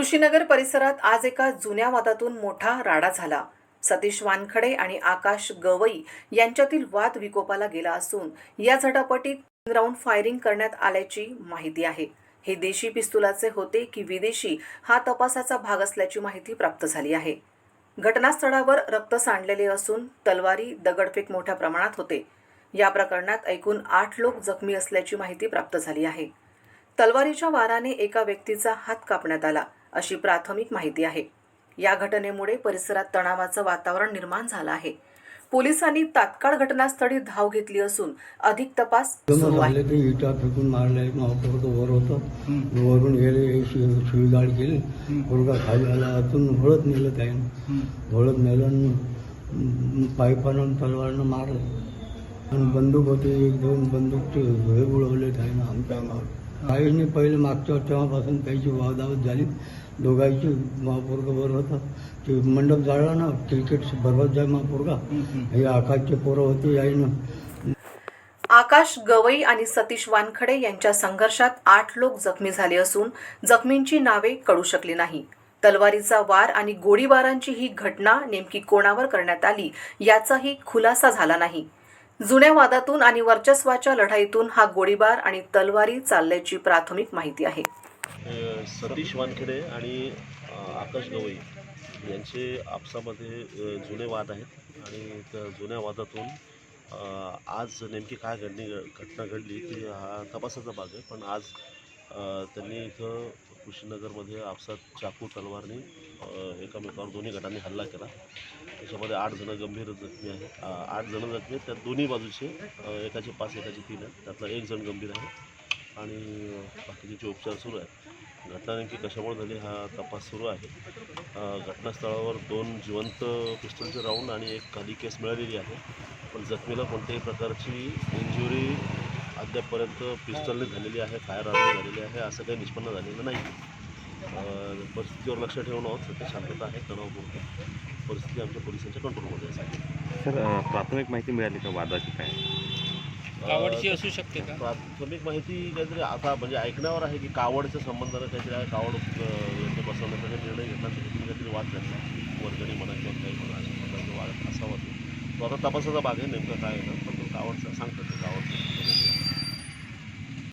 कृषीनगर परिसरात आज एका जुन्या वादातून मोठा राडा झाला. सतीश वानखडे आणि आकाश गवई यांच्यातील वाद विकोपाला गेला असून या झटापटीत राऊंड फायरिंग करण्यात आल्याची माहिती आहे. हे देशी पिस्तुलाचे होते की विदेशी हा तपासाचा भाग असल्याची माहिती प्राप्त झाली आहे. घटनास्थळावर रक्त सांडलेले असून तलवारी दगडफेक मोठ्या प्रमाणात होते. या प्रकरणात एकूण आठ लोक जखमी असल्याची माहिती प्राप्त झाली आहे. तलवारीच्या वाराने एका व्यक्तीचा हात कापण्यात आला. अशी प्राथमिक माहिती आहे. या घटनेमुळे परिसरात तणावाचं वातावरण निर्माण झालं आहे. पोलिसांनी तात्काळ घटनास्थळी धाव घेतली असून अधिक तपास सुरू आहे. इटा फेकून मारले वर होतं. वरून गेले शिवीगाळ केली. मुलगा खाली आला आतून हळद नेलं त्यानं. हळद नेलं पाईपानं तलवारनं मारलं. आणि बंदूक होते एक दोन बंदूकचे हे उडवले त्यानं आमच्या अंगावर. नाही पहिले मागच्या तेव्हापासून त्याची वादावत झाली. दोघांची महापौरगा बरं होतं. ते मंडप जाळला ना क्रिकेट बरोबर जाय महापौरगा. हे आकाशचे पोरं होते याईनं आकाश गवई आणि सतीश वानखडे यांच्या संघर्षात आठ लोक जखमी झाले असून जखमींची नावे कळू शकली नाही. तलवारीचा वार आणि गोळीबारांची ही घटना नेमकी कोणावर करण्यात आली याचाही खुलासा झाला नाही. जुन्या वादातून आणि वर्चस्वाच्या लढाईतून हा गोळीबार आणि तलवारी चालल्याची प्राथमिक माहिती आहे. सतीश वानखेडे आणि आकाश गवई यांचे आपसामध्ये जुने वाद आहेत आणि त्या जुन्या वादातून आज नेमकी काय घडली घटना घडली ती हा तपासाचा भाग आहे. पण आज त्यांनी इथं कुशीनगरमध्ये आपसात चाकू तलवारने एकामेकावर दोन्ही गटांनी हल्ला केला. त्याच्यामध्ये आठ जणं गंभीर जखमी आहेत. आठ जणं जखमी आहेत. त्यात दोन्ही बाजूचे एकाचे पाच एकाचे तीन आहेत. त्यातला एक जण गंभीर आहे आणि बाकीचे जे उपचार सुरू आहेत. घटना नेमकी कशामुळे झाली हा तपास सुरू आहे. घटनास्थळावर दोन जिवंत पिस्टलचे राऊंड आणि एक खाली केस मिळालेली आहे. पण जखमीला कोणत्याही प्रकारची इंजुरी अद्यापपर्यंत पिस्टलने झालेली आहे फायर आर्मी झालेली आहे असं काही निष्पन्न झालेलं नाही. अ, परिस्थितीवर लक्ष ठेवून आहोत सध्या शांतता आहे तणावपूर्ण परिस्थिती आमच्या पोलिसांच्या कंट्रोलमध्ये असेल सर प्राथमिक माहिती मिळाली का वादाची काय? कावडची असू शकते का? प्राथमिक माहिती काहीतरी आता म्हणजे ऐकण्यावर आहे की कावडच्या संबंधानं काहीतरी आहे कावड अं, यांचे बसवण्याचा काही निर्णय घेतला तर तिथे काहीतरी वाद झाला वर्गणी म्हणा किंवा काही म्हणा अशा प्रकारचा वाद असावा. तो तो आता तपासाचा भाग आहे नेमकं काय आहे ना पण तो कावडचा सांगतात ते कावडचं